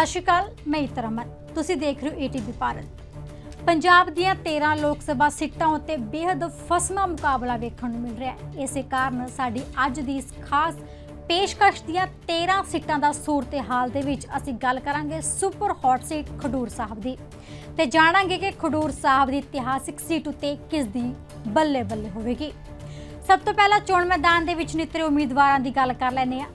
ਸਤਿ ਸ਼੍ਰੀ ਅਕਾਲ, ਮੈਂ ਇਤਰਮਨ ਤੁਸੀਂ ਦੇਖ ਰਹੇ ਹੋ ਏਟੀਪੀ ਭਾਰਤ। ਪੰਜਾਬ ਦੀਆਂ 13 ਲੋਕ ਸਭਾ ਸੀਟਾਂ ਉੱਤੇ ਬੇहद ਫਸਮਾ ਮੁਕਾਬਲਾ ਵੇਖਣ ਨੂੰ ਮਿਲ ਰਿਹਾ ਹੈ। ਇਸੇ ਕਾਰਨ ਸਾਡੀ ਅੱਜ ਦੀ ਇਸ ਖਾਸ ਪੇਸ਼ਕਸ਼ ਦੀਆਂ 13 ਸੀਟਾਂ ਦਾ ਸੂਰਤੇ ਹਾਲ ਦੇ ਵਿੱਚ ਅਸੀਂ ਗੱਲ ਕਰਾਂਗੇ super hot seat Khadoor Sahib ਦੀ। ਤੇ ਜਾਣਾਂਗੇ ਕਿ ਖਡੂਰ ਸਾਹਿਬ ਦੀ ਇਤਿਹਾਸਿਕ ਸੀਟ ਉੱਤੇ ਕਿਸ ਦੀ ਬੱਲੇ ਬੱਲੇ ਹੋਵੇਗੀ। ਸਭ ਤੋਂ ਪਹਿਲਾਂ ਚੋਣ ਮੈਦਾਨ ਦੇ ਵਿੱਚ ਨਿਤਰੇ ਉਮੀਦਵਾਰਾਂ ਦੀ ਗੱਲ ਕਰ ਲੈਂਦੇ ਹਾਂ।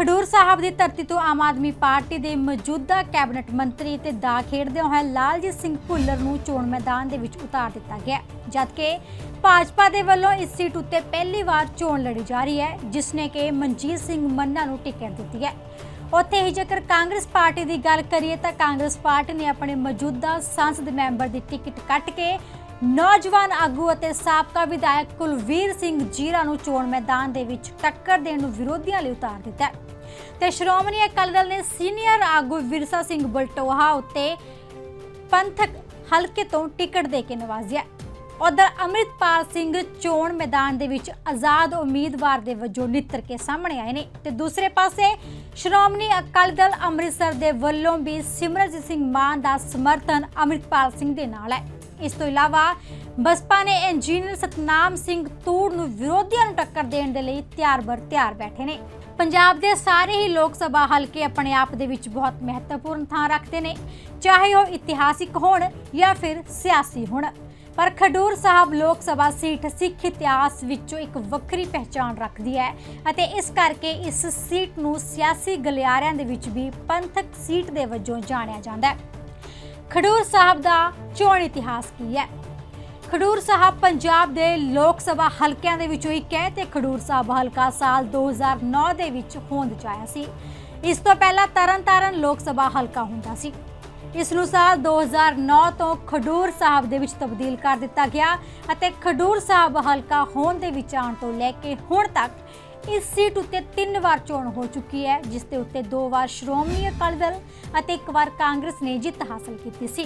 ਖਡੂਰ ਸਾਹਿਬ ਦੀ ਧਰਤੀ ਤੋਂ ਆਮ ਆਦਮੀ ਪਾਰਟੀ ਦੇ ਮੌਜੂਦਾ ਕੈਬਨਿਟ ਮੰਤਰੀ ਤੇ ਦਾ ਖੇਡਦੇ ਹੋਏ ਲਾਲਜੀਤ ਸਿੰਘ ਭੁੱਲਰ ਨੂੰ ਚੋਣ ਮੈਦਾਨ ਦੇ ਵਿੱਚ ਉਤਾਰ ਦਿੱਤਾ ਗਿਆ ਜਦਕਿ ਭਾਜਪਾ ਦੇ ਵੱਲੋਂ ਇਸ ਸੀਟ ਉੱਤੇ ਪਹਿਲੀ ਵਾਰ ਚੋਣ ਲੜੀ ਜਾ ਰਹੀ ਹੈ, ਜਿਸ ਨੇ ਕਿ ਮਨਜੀਤ ਸਿੰਘ ਮੰਨਾ ਨੂੰ ਟਿਕਟ ਦਿੱਤੀ ਹੈ। ਉੱਥੇ ਹੀ ਜੇਕਰ ਕਾਂਗਰਸ ਪਾਰਟੀ ਦੀ ਗੱਲ ਕਰੀਏ ਤਾਂ ਕਾਂਗਰਸ ਪਾਰਟੀ ਨੇ ਆਪਣੇ ਮੌਜੂਦਾ ਸੰਸਦ ਮੈਂਬਰ ਦੀ ਟਿਕਟ ਕੱਟ ਕੇ ਨੌਜਵਾਨ ਆਗੂ ਅਤੇ ਸਾਬਕਾ ਵਿਧਾਇਕ ਕੁਲਵੀਰ ਸਿੰਘ ਜੀਰਾ ਨੂੰ ਚੋਣ ਮੈਦਾਨ ਦੇ ਵਿੱਚ ਟੱਕਰ ਦੇਣ ਨੂੰ ਵਿਰੋਧੀਆਂ ਲਈ ਉਤਾਰ ਦਿੱਤਾ ਹੈ। ਤੇ ਸ਼੍ਰੋਮਣੀ ਅਕਾਲੀ ਦਲ ਨੇ ਸੀਨੀਅਰ ਆਗੂ ਵਿਰਸਾ ਸਿੰਘ ਬਲਟੋਹਾ ਉੱਤੇ ਪੰਥਕ ਹਲਕੇ ਤੋਂ ਟਿਕਟ ਦੇ ਕੇ ਨਵਾਜ਼ਿਆ। ਉਧਰ ਅੰਮ੍ਰਿਤਪਾਲ ਸਿੰਘ ਚੋਣ ਮੈਦਾਨ ਦੇ ਵਿੱਚ ਆਜ਼ਾਦ ਉਮੀਦਵਾਰ ਦੇ ਵਜੋਂ ਨਿੱਤਰ ਕੇ ਸਾਹਮਣੇ ਆਏ ਨੇ। ਤੇ ਦੂਸਰੇ ਪਾਸੇ ਸ਼੍ਰੋਮਣੀ ਅਕਾਲੀ ਦਲ ਅੰਮ੍ਰਿਤਸਰ ਦੇ ਵੱਲੋਂ ਵੀ ਸਿਮਰਜੀਤ ਸਿੰਘ ਮਾਨ ਦਾ ਸਮਰਥਨ ਅੰਮ੍ਰਿਤਪਾਲ ਸਿੰਘ ਦੇ ਨਾਲ ਹੈ। ਇਸ ਤੋਂ ਇਲਾਵਾ ਬਸਪਾ ਨੇ ਇੰਜੀਨੀਅਰ ਸਤਨਾਮ ਸਿੰਘ ਤੂੜ ਨੂੰ ਵਿਰੋਧੀਆਂ ਨੂੰ ਟੱਕਰ ਦੇਣ ਦੇ ਲਈ ਤਿਆਰ ਬਰ ਤਿਆਰ ਬੈਠੇ ਨੇ। ਪੰਜਾਬ ਦੇ ਸਾਰੇ ਹੀ ਲੋਕ ਸਭਾ ਹਲਕੇ ਆਪਣੇ ਆਪ ਦੇ ਵਿੱਚ ਬਹੁਤ ਮਹੱਤਵਪੂਰਨ ਥਾਂ ਰੱਖਦੇ ਨੇ। ਚਾਹੇ ਉਹ ਇਤਿਹਾਸਿਕ ਹੋਣ ਜਾਂ ਫਿਰ ਸਿਆਸੀ ਹੋਣ। ਪਰ ਖਡੂਰ ਸਾਹਿਬ ਲੋਕ ਸਭਾ ਸੀਟ ਸਿੱਖ ਇਤਿਹਾਸ ਵਿੱਚੋਂ ਇੱਕ ਵੱਖਰੀ ਪਹਿਚਾਣ ਰੱਖਦੀ ਹੈ ਅਤੇ ਇਸ ਕਰਕੇ ਇਸ ਸੀਟ ਨੂੰ ਸਿਆਸੀ ਗਲਿਆਰਿਆਂ ਦੇ ਵਿੱਚ ਵੀ ਪੰਥਕ ਸੀਟ ਦੇ ਵਜੋਂ ਜਾਣਿਆ ਜਾਂਦਾ ਹੈ। ਖਡੂਰ ਸਾਹਿਬ ਦਾ ਚੋਣ ਇਤਿਹਾਸ ਕੀ ਹੈ? ਖਡੂਰ ਸਾਹਿਬ ਪੰਜਾਬ ਦੇ ਲੋਕ ਸਭਾ ਹਲਕਿਆਂ ਦੇ ਵਿੱਚੋਂ ਇੱਕ ਹੈ ਤੇ ਖਡੂਰ ਸਾਹਿਬ ਹਲਕਾ ਸਾਲ 2009 ਦੇ ਵਿੱਚ ਹੋਂਦ ਚ ਆਇਆ ਸੀ। ਇਸ ਤੋਂ ਪਹਿਲਾਂ ਤਰਨਤਾਰਨ ਲੋਕ ਸਭਾ ਹਲਕਾ ਹੁੰਦਾ ਸੀ। ਇਸ ਨੂੰ ਸਾਲ 2009 ਤੋਂ ਖਡੂਰ ਸਾਹਿਬ ਦੇ ਵਿੱਚ ਤਬਦੀਲ ਕਰ ਦਿੱਤਾ ਗਿਆ ਅਤੇ ਖਡੂਰ ਸਾਹਿਬ ਹਲਕਾ ਹੋਣ ਦੇ ਵਿੱਚ ਆਉਣ ਤੋਂ ਲੈ ਕੇ ਹੁਣ ਤੱਕ ਇਸ ਸੀਟ ਉੱਤੇ ਤਿੰਨ ਵਾਰ ਚੋਣ ਹੋ ਚੁੱਕੀ ਹੈ, ਜਿਸ ਦੇ ਉੱਤੇ ਦੋ ਵਾਰ ਸ਼੍ਰੋਮਣੀ ਅਕਾਲੀ ਦਲ ਅਤੇ ਇੱਕ ਵਾਰ ਕਾਂਗਰਸ ਨੇ ਜਿੱਤ ਹਾਸਲ ਕੀਤੀ ਸੀ।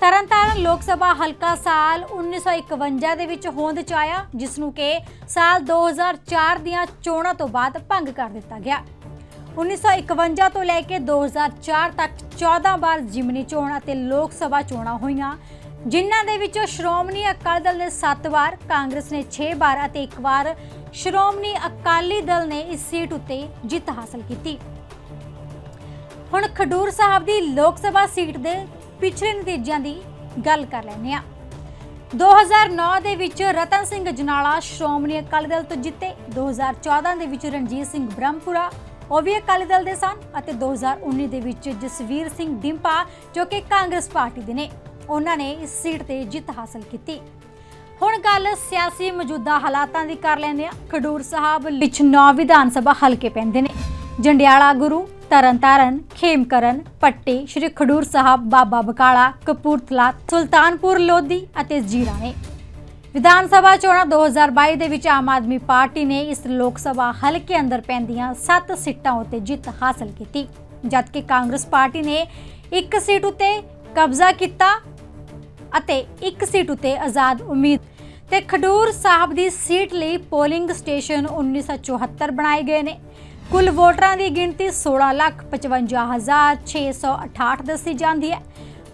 ਤਰਨਤਾਰਨ ਲੋਕ ਸਭਾ ਹਲਕਾ ਸਾਲ 1951 ਦੇ ਵਿੱਚ ਹੋਂਦ ਚ ਆਇਆ, ਜਿਸ ਨੂੰ ਕਿ ਸਾਲ 2004 ਦੀਆਂ ਚੋਣਾਂ ਤੋਂ ਬਾਅਦ ਭੰਗ ਕਰ ਦਿੱਤਾ ਗਿਆ। 1951 ਤੋਂ ਲੈ ਕੇ 2004 ਤੱਕ 14 ਵਾਰ ਜਿਮਨੀ ਚੋਣ ਅਤੇ ਲੋਕ ਸਭਾ ਚੋਣਾਂ ਹੋਈਆਂ, ਜਿਨ੍ਹਾਂ ਦੇ ਵਿੱਚੋਂ ਸ਼੍ਰੋਮਣੀ ਅਕਾਲੀ ਦਲ ਨੇ 7 ਵਾਰ, ਕਾਂਗਰਸ ਨੇ 6 ਵਾਰ ਅਤੇ ਇੱਕ ਵਾਰ ਸ਼੍ਰੋਮਣੀ ਅਕਾਲੀ ਦਲ ਨੇ ਇਸ ਸੀਟ ਉੱਤੇ ਜਿੱਤ ਹਾਸਲ ਕੀਤੀ। ਹੁਣ ਖਡੂਰ ਸਾਹਿਬ ਦੀ ਲੋਕ ਸਭਾ ਸੀਟ ਦੇ ਪਿਛਲੇ ਨਤੀਜਿਆਂ ਦੀ ਗੱਲ ਕਰ ਲੈਂਦੇ ਹਾਂ। 2009 ਦੇ ਵਿੱਚ ਰਤਨ ਸਿੰਘ ਜਨਾਲਾ ਸ਼੍ਰੋਮਣੀ ਅਕਾਲੀ ਦਲ ਤੋਂ ਜਿੱਤੇ 2014 ਦੇ ਵਿੱਚ ਰਣਜੀਤ ਸਿੰਘ ਬ੍ਰਹਮਪੁਰਾ ਉਹ ਵੀ ਅਕਾਲੀ ਦਲ ਦੇ ਸਨ ਅਤੇ 2019 ਦੇ ਵਿੱਚ ਜਸਵੀਰ ਸਿੰਘ ਡਿੰਪਾ, ਜੋ ਕਿ ਕਾਂਗਰਸ ਪਾਰਟੀ ਦੇ ਨੇ, ਉਹਨਾਂ ਨੇ ਇਸ ਸੀਟ ਤੇ ਜਿੱਤ ਹਾਸਲ ਕੀਤੀ। ਹੁਣ ਗੱਲ ਸਿਆਸੀ ਮੌਜੂਦਾ ਹਾਲਾਤਾਂ ਦੀ ਕਰ ਲੈਂਦੇ ਆ ਖਡੂਰ ਸਾਹਿਬ ਵਿੱਚ 9 ਵਿਧਾਨ ਸਭਾ ਹਲਕੇ ਪੈਂਦੇ ਨੇ। ਜੰਡਿਆਲਾ ਗੁਰੂ, ਤਰਨਤਾਰਨ, ਖੇਮਕਰਨ, ਪੱਟੀ, ਸ਼੍ਰੀ ਖਡੂਰ ਸਾਹਿਬ, ਬਾਬਾ ਬਕਾਲਾ, ਕਪੂਰਥਲਾ, ਸੁਲਤਾਨਪੁਰ, ਲੋਧੀ ਅਤੇ ਜੀਰਾ ਨੇ। ਵਿਧਾਨ ਸਭਾ ਚੋਣਾਂ 2022 ਦੇ ਵਿੱਚ ਆਮ ਆਦਮੀ ਪਾਰਟੀ ਨੇ ਇਸ ਲੋਕ ਸਭਾ ਹਲਕੇ ਅੰਦਰ ਪੈਂਦੀਆਂ 7 ਸੀਟਾਂ ਉੱਤੇ ਜਿੱਤ ਹਾਸਲ ਕੀਤੀ। ਜਦਕਿ ਕਾਂਗਰਸ ਪਾਰਟੀ ਨੇ ਇੱਕ ਸੀਟ ਉੱਤੇ ਕਬਜ਼ਾ ਕੀਤਾ ਅਤੇ ਇੱਕ ਸੀਟ ਉੱਤੇ ਆਜ਼ਾਦ ਉਮੀਦ ਤੇ ਖਡੂਰ ਸਾਹਿਬ ਦੀ ਸੀਟ ਲਈ ਪੋਲਿੰਗ ਸਟੇਸ਼ਨ 1974 ਬਣਾਏ ਗਏ ਨੇ। ਕੁੱਲ ਵੋਟਰਾਂ ਦੀ ਗਿਣਤੀ 16,55,668 ਦੱਸੀ ਜਾਂਦੀ ਹੈ।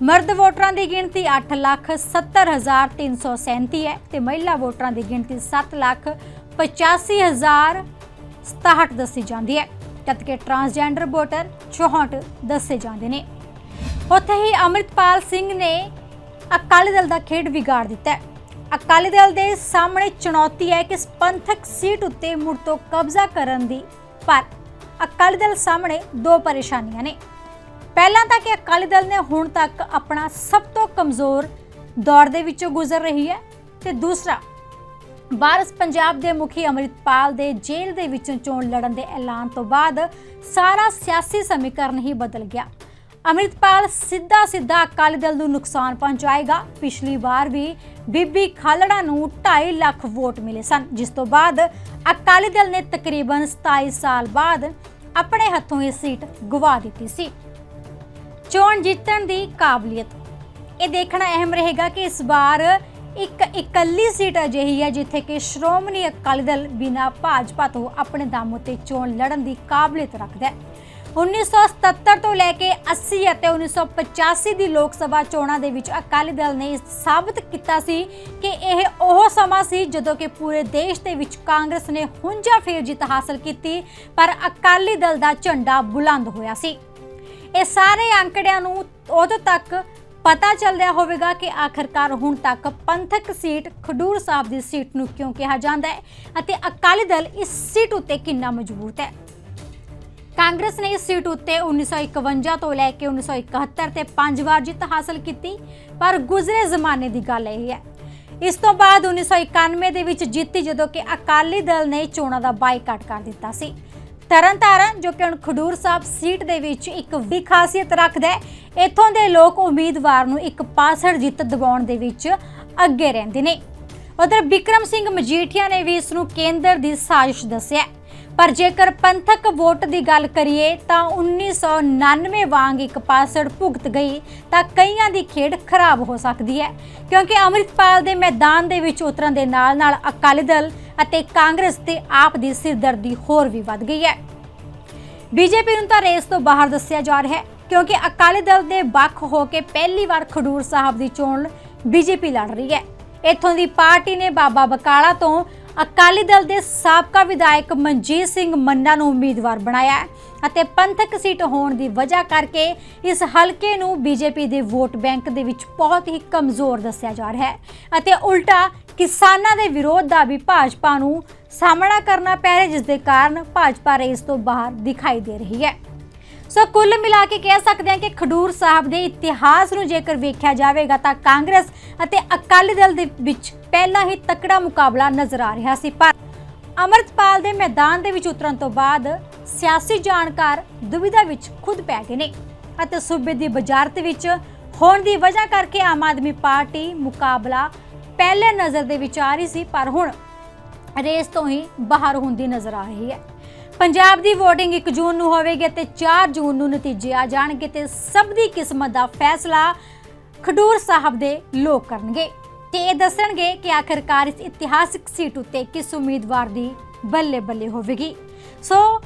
ਮਰਦ ਵੋਟਰਾਂ ਦੀ ਗਿਣਤੀ 8,70,337 ਹੈ ਤੇ ਮਹਿਲਾ ਵੋਟਰਾਂ ਦੀ ਗਿਣਤੀ 7,85,067 ਦੱਸੀ ਜਾਂਦੀ ਹੈ। ਜਦਕਿ ਟਰਾਂਸਜੈਂਡਰ ਵੋਟਰ 64 ਦੱਸੇ ਜਾਂਦੇ ਨੇ। ਉੱਥੇ ਹੀ ਅਮਰਿਤਪਾਲ ਸਿੰਘ ਨੇ ਅਕਾਲੀ ਦਲ ਦਾ ਖੇਡ ਵਿਗਾੜ ਦਿੱਤਾ ਹੈ। ਅਕਾਲੀ ਦਲ ਦੇ ਸਾਹਮਣੇ ਚੁਣੌਤੀ ਹੈ ਕਿ ਪੰਥਕ ਸੀਟ ਉੱਤੇ ਮੁੜ ਤੋਂ ਕਬਜ਼ਾ ਕਰਨ ਦੀ ਪਰ ਅਕਾਲੀ ਦਲ ਸਾਹਮਣੇ ਦੋ ਪਰੇਸ਼ਾਨੀਆਂ ਨੇ। ਪਹਿਲਾਂ ਤਾਂ ਕਿ ਅਕਾਲੀ ਦਲ ਨੇ ਹੁਣ ਤੱਕ ਆਪਣਾ ਸਭ ਤੋਂ ਕਮਜ਼ੋਰ ਦੌਰ ਦੇ ਵਿੱਚੋਂ ਗੁਜ਼ਰ ਰਹੀ ਹੈ ਤੇ ਦੂਸਰਾ, ਬਾਰਸ ਪੰਜਾਬ ਦੇ ਮੁਖੀ ਅਮਰਿਤਪਾਲ ਦੇ ਜੇਲ੍ਹ ਦੇ ਵਿੱਚੋਂ ਚੋਣ ਲੜਨ ਦੇ ਐਲਾਨ ਤੋਂ ਬਾਅਦ ਸਾਰਾ ਸਿਆਸੀ ਸਮੀਕਰਨ ਹੀ ਬਦਲ ਗਿਆ। ਅਮਰਿਤਪਾਲ ਸਿੱਧਾ ਸਿੱਧਾ ਅਕਾਲੀ ਦਲ ਨੂੰ ਨੁਕਸਾਨ ਪਹੁੰਚਾਏਗਾ। ਪਿਛਲੀ ਵਾਰ ਵੀ ਬੀਬੀ ਖਾਲੜਾ ਨੂੰ 2.5 ਲੱਖ ਵੋਟ ਮਿਲੇ ਸਨ, ਜਿਸ ਤੋਂ ਬਾਅਦ ਅਕਾਲੀ ਦਲ ਨੇ ਤਕਰੀਬਨ 27 ਸਾਲ ਬਾਅਦ ਆਪਣੇ ਹੱਥੋਂ ਇਹ ਸੀਟ ਗਵਾ ਦਿੱਤੀ ਸੀ। ਚੋਣ ਜਿੱਤਣ ਦੀ ਕਾਬਲੀਅਤ। ਇਹ ਦੇਖਣਾ ਅਹਿਮ ਰਹੇਗਾ ਕਿ ਇਸ ਵਾਰ ਇੱਕ ਇਕੱਲੀ ਸੀਟ ਅਜਿਹੀ ਹੈ ਜਿੱਥੇ ਕਿ ਸ਼੍ਰੋਮਣੀ ਅਕਾਲੀ ਦਲ ਬਿਨਾਂ ਭਾਜਪਾ ਤੋਂ ਆਪਣੇ ਦਮ ਉੱਤੇ ਚੋਣ ਲੜਨ ਦੀ ਕਾਬਲੀਅਤ ਰੱਖਦਾ ਹੈ। 1977 ਤੋਂ ਲੈ ਕੇ 80 ਅਤੇ 1985 ਦੀ ਲੋਕ ਸਭਾ ਚੋਣਾਂ ਦੇ ਵਿੱਚ ਅਕਾਲੀ ਦਲ ਨੇ ਸਾਬਤ ਕੀਤਾ ਸੀ ਕਿ ਇਹ ਉਹ ਸਮਾਂ ਸੀ ਜਦੋਂ ਕਿ ਪੂਰੇ ਦੇਸ਼ ਦੇ ਵਿੱਚ ਕਾਂਗਰਸ ਨੇ ਹੁੰਜਾ ਫੇਰ ਜਿੱਤ ਹਾਸਲ ਕੀਤੀ, ਪਰ ਅਕਾਲੀ ਦਲ ਦਾ ਝੰਡਾ ਬੁਲੰਦ ਹੋਇਆ ਸੀ। ਇਹ ਸਾਰੇ ਅੰਕੜਿਆਂ ਨੂੰ ਉਦੋਂ ਤੱਕ ਪਤਾ ਚੱਲਦਾ ਹੋਵੇਗਾ ਕਿ ਆਖਰਕਾਰ ਹੁਣ ਤੱਕ ਪੰਥਕ ਸੀਟ ਖਡੂਰ ਸਾਹਿਬ ਦੀ ਸੀਟ ਨੂੰ ਕਿਉਂ ਕਿਹਾ ਜਾਂਦਾ ਹੈ ਅਤੇ ਅਕਾਲੀ ਦਲ ਇਸ ਸੀਟ ਉੱਤੇ ਕਿੰਨਾ ਮਜ਼ਬੂਤ ਹੈ? ਕਾਂਗਰਸ ਨੇ ਇਸ ਸੀਟ ਉੱਤੇ 1951 ਤੋਂ ਲੈ ਕੇ 1971 ਤੇ ਪੰਜ ਵਾਰ ਜਿੱਤ ਹਾਸਲ ਕੀਤੀ, ਪਰ ਗੁਜ਼ਰੇ ਜ਼ਮਾਨੇ ਦੀ ਗੱਲ ਇਹ ਹੈ। ਇਸ ਤੋਂ ਬਾਅਦ 1991 ਦੇ ਵਿੱਚ ਜਿੱਤੀ ਜਦੋਂ ਕਿ ਅਕਾਲੀ ਦਲ ਨੇ ਚੋਣਾਂ ਦਾ ਬਾਈਕਾਟ ਕਰ ਦਿੱਤਾ ਸੀ। ਤਰਨਤਾਰਨ, ਜੋ ਕਿ ਹੁਣ ਖਡੂਰ ਸਾਹਿਬ ਸੀਟ ਦੇ ਵਿੱਚ ਇੱਕ ਵੀ ਖਾਸੀਅਤ ਰੱਖਦਾ ਹੈ, ਇੱਥੋਂ ਦੇ ਲੋਕ ਉਮੀਦਵਾਰ ਨੂੰ ਇੱਕ ਪਾਸੜ ਜਿੱਤ ਦਿਵਾਉਣ ਦੇ ਵਿੱਚ ਅੱਗੇ ਰਹਿੰਦੇ ਨੇ। ਉਧਰ ਬਿਕਰਮ ਸਿੰਘ ਮਜੀਠੀਆ ਨੇ ਵੀ ਇਸ ਨੂੰ ਕੇਂਦਰ ਦੀ ਸਾਜ਼ਿਸ਼ ਦੱਸਿਆ ਪਰ ਜੇਕਰ ਪੰਥਕ ਵੋਟ ਦੀ ਗੱਲ ਕਰੀਏ, ਤਾਂ 1999 ਵਾਂਗ ਇੱਕ ਪਾਸੜ ਭੁਗਤ ਗਈ, ਤਾਂ ਕਈਆਂ ਦੀ ਖੇਡ ਖਰਾਬ ਹੋ ਸਕਦੀ ਹੈ। ਕਿਉਂਕਿ ਅੰਮ੍ਰਿਤਪਾਲ ਦੇ ਮੈਦਾਨ ਦੇ ਵਿੱਚ ਉਤਰਨ ਦੇ ਨਾਲ-ਨਾਲ ਅਕਾਲੀ ਦਲ ਅਤੇ ਕਾਂਗਰਸ ਤੇ ਆਪ ਦੀ ਸਿਰਦਰਦੀ ਹੋਰ ਵੀ ਵੱਧ ਗਈ ਹੈ। ਬੀਜੇਪੀ ਨੂੰ ਤਾਂ ਰੇਸ ਤੋਂ ਬਾਹਰ ਦੱਸਿਆ ਜਾ ਰਿਹਾ ਹੈ, ਕਿਉਂਕਿ ਅਕਾਲੀ ਦਲ ਦੇ ਵੱਖ ਹੋ ਕੇ ਪਹਿਲੀ ਵਾਰ ਖਡੂਰ ਸਾਹਿਬ ਦੀ ਚੋਣ ਬੀਜੇਪੀ ਲੜ ਰਹੀ ਹੈ। ਇੱਥੋਂ ਦੀ ਪਾਰਟੀ ਨੇ ਬਾਬਾ ਬਕਾਲਾ ਤੋਂ ਅਕਾਲੀ ਦਲ ਦੇ ਸਾਬਕਾ ਵਿਧਾਇਕ ਮਨਜੀਤ ਸਿੰਘ ਮੰਨਾ ਨੂੰ ਉਮੀਦਵਾਰ ਬਣਾਇਆ ਹੈ ਅਤੇ ਪੰਥਕ ਸੀਟ ਹੋਣ ਦੀ ਵਜ੍ਹਾ ਕਰਕੇ ਇਸ ਹਲਕੇ ਨੂੰ ਬੀਜੇਪੀ ਦੇ ਵੋਟ ਬੈਂਕ ਦੇ ਵਿੱਚ ਬਹੁਤ ਹੀ ਕਮਜ਼ੋਰ ਦੱਸਿਆ ਜਾ ਰਿਹਾ ਹੈ ਅਤੇ ਉਲਟਾ ਕਿਸਾਨਾਂ ਦੇ ਵਿਰੋਧ ਦਾ ਵੀ ਭਾਜਪਾ ਨੂੰ ਸਾਹਮਣਾ ਕਰਨਾ ਪੈ ਰਿਹਾ ਜਿਸ ਦੇ ਕਾਰਨ ਭਾਜਪਾ ਰੇਸ ਤੋਂ ਬਾਹਰ ਦਿਖਾਈ ਦੇ ਰਹੀ ਹੈ। ਸੋ ਕੁੱਲ ਮਿਲਾ ਕੇ ਕਹਿ ਸਕਦੇ ਹਾਂ ਕਿ ਖਡੂਰ ਸਾਹਿਬ ਦੇ ਇਤਿਹਾਸ ਨੂੰ ਜੇਕਰ ਵੇਖਿਆ ਜਾਵੇਗਾ ਤਾਂ ਕਾਂਗਰਸ ਅਤੇ ਅਕਾਲੀ ਦਲ ਦੇ ਵਿੱਚ ਪਹਿਲਾਂ ਹੀ ਤਕੜਾ ਮੁਕਾਬਲਾ ਨਜ਼ਰ ਆ ਰਿਹਾ ਸੀ। ਪਰ ਅਮਰਤਪਾਲ ਦੇ ਮੈਦਾਨ ਦੇ ਵਿੱਚ ਉਤਰਨ ਤੋਂ ਬਾਅਦ ਸਿਆਸੀ ਜਾਣਕਾਰ ਦੁਬਿਧਾ ਵਿੱਚ ਖੁਦ ਪੈ ਗਏ ਨੇ ਅਤੇ ਸੂਬੇ ਦੀ ਬਜ਼ਾਰਤ ਵਿੱਚ ਹੋਣ ਦੀ ਵਜ੍ਹਾ ਕਰਕੇ ਆਮ ਆਦਮੀ ਪਾਰਟੀ ਮੁਕਾਬਲਾ ਪਹਿਲੇ ਨਜ਼ਰ ਦੇ ਵਿੱਚ ਆ ਰਹੀ ਸੀ, ਪਰ ਹੁਣ ਰੇਸ ਤੋਂ ਹੀ ਬਾਹਰ ਹੁੰਦੀ ਨਜ਼ਰ ਆ ਰਹੀ ਹੈ। ਪੰਜਾਬ ਦੀ VOTING 1 ਜੂਨ ਨੂੰ ਹੋਵੇਗੀ ਤੇ 4 ਜੂਨ ਨੂੰ ਨਤੀਜੇ ਆ ਜਾਣਗੇ ਤੇ ਸਭ ਦੀ ਕਿਸਮਤ ਦਾ ਫੈਸਲਾ ਖਡੂਰ ਸਾਹਿਬ ਦੇ ਲੋਕ ਕਰਨਗੇ। ਤੇ ਇਹ ਦੱਸਣਗੇ ਕਿ ਆਖਿਰਕਾਰ ਇਸ ਇਤਿਹਾਸਿਕ ਸੀਟ ਉੱਤੇ ਕਿਸ ਉਮੀਦਵਾਰ ਦੀ ਬੱਲੇ ਬੱਲੇ ਹੋਵੇਗੀ। ਸੋ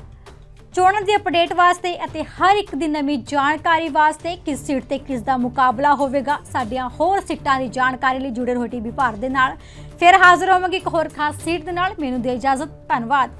ਚੋਣਾਂ ਦੀ ਅਪਡੇਟ ਵਾਸਤੇ ਅਤੇ ਹਰ ਇੱਕ ਦੀ ਨਵੀਂ ਜਾਣਕਾਰੀ ਵਾਸਤੇ ਕਿਸ ਸੀਟ ਤੇ ਕਿਸ ਦਾ ਮੁਕਾਬਲਾ ਹੋਵੇਗਾ, ਸਾਡੀਆਂ ਹੋਰ ਸੀਟਾਂ ਦੀ ਜਾਣਕਾਰੀ ਲਈ ਜੁੜੇ ਰਹੋ ਟੀਵੀ ਭਾਰਤ ਦੇ ਨਾਲ। ਫਿਰ ਹਾਜ਼ਰ ਹੋਵਾਂਗੇ ਇੱਕ ਹੋਰ ਖਾਸ ਸੀਟ ਦੇ ਨਾਲ। ਮੈਨੂੰ ਦੇ ਇਜਾਜ਼ਤ। ਧੰਨਵਾਦ।